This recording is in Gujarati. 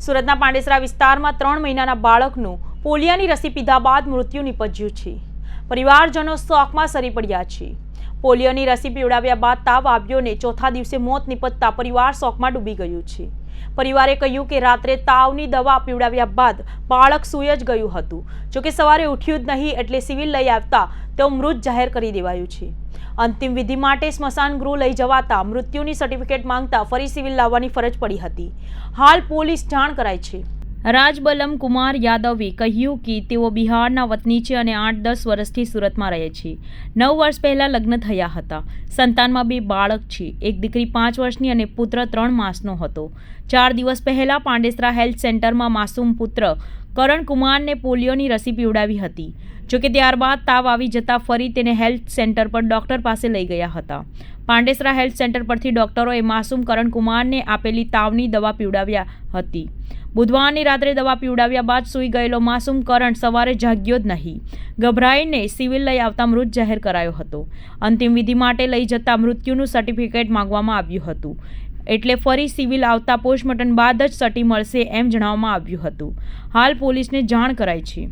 સુરતના પાંડેસરા વિસ્તારમાં ત્રણ મહિનાના બાળકનું પોલિયાની રસી પીધા બાદ મૃત્યુ નિપજ્યું છે. પરિવારજનો શોકમાં સરી પડ્યા છે. પોલિયોની રસી પીવડાવ્યા બાદ તાવ આવ્યોને ચોથા દિવસે મોત નિપજતા પરિવાર શોકમાં ડૂબી ગયું છે. પરિવારે કહ્યું કે રાત્રે તાવની દવા પીવડાવ્યા બાદ બાળક સૂઈ જ ગયું હતું. જોકે સવારે ઉઠ્યું જ નહીં એટલે સિવિલ લઈ આવતા તેઓ મૃત જાહેર કરી દેવાયું છે. અંતિમ વિધિ માટે સ્મશાન ગૃહ લઈ જવાતા મૃત્યુની સર્ટિફિકેટ માંગતા ફરી સિવિલ લાવવાની ફરજ પડી હતી. હાલ પોલીસ જાણ કરાઈ છે. રાજબલમ કુમાર યાદવે કહ્યું કે તેઓ બિહારના વતની છે અને આઠ દસ વર્ષથી સુરતમાં રહે છે. નવ વર્ષ પહેલાં લગ્ન થયા હતા. સંતાનમાં બે બાળક છે. એક દીકરી પાંચ વર્ષની અને પુત્ર ત્રણ માસનો હતો. ચાર દિવસ પહેલાં પાંડેસરા હેલ્થ સેન્ટરમાં માસૂમ પુત્ર કરણ કુમારને પોલિયોની રસી પીવડાવી હતી. જોકે ત્યારબાદ તાવ આવી જતાં ફરી તેને હેલ્થ સેન્ટર પર ડૉક્ટર પાસે લઈ ગયા હતા. પાંડેસરા હેલ્થ સેન્ટર પરથી ડૉક્ટરોએ માસૂમ કરણ કુમારને આપેલી તાવની દવા પીવડાવ્યા હતી. બુધવારની રાત્રે દવા પીવડાવ્યા બાદ સૂઈ ગયેલો માસૂમ કરણ સવારે જાગ્યો જ નહીં. ગભરાઈને સિવિલ લઈ આવતા મૃત જાહેર કરાયો હતો. અંતિમ વિધિ માટે લઈ જતા મૃત્યુનું સર્ટિફિકેટ માંગવામાં આવ્યું હતું. એટલે ફરી સિવિલ આવતા પોસ્ટમોર્ટમ બાદ જ સટી મળશે એમ જણાવવામાં આવ્યું હતું. હાલ પોલીસને જાણ કરાઈ છે.